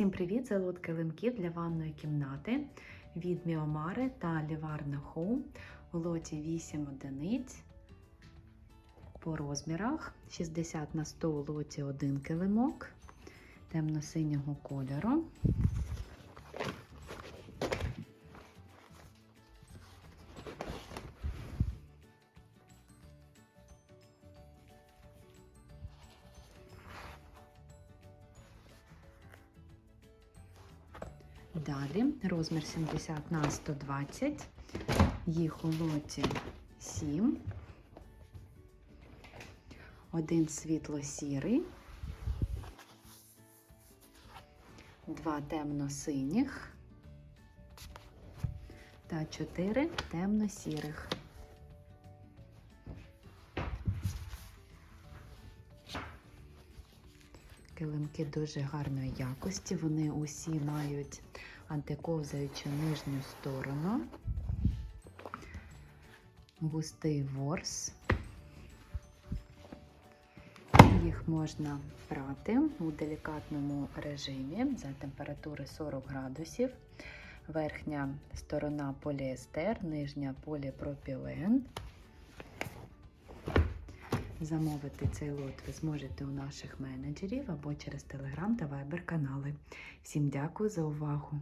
Всім привіт! Це лот килимків для ванної кімнати від Міомари та Ліварна Хоум у лоті 8 одиниць по розмірах 60 на 100 у лоті 1 килимок темно-синього кольору. Далі. Розмір 70 на 120, їх у лоті 7, один світло-сірий, два темно-синіх. Та чотири темно-сірих. Килимки дуже гарної якості. Вони усі мають антиковзаючу нижню сторону, густий ворс. Їх можна прати у делікатному режимі за температури 40 градусів. Верхня сторона поліестер, нижня поліпропілен. Замовити цей лот ви зможете у наших менеджерів або через телеграм та вайбер канали. Всім дякую за увагу!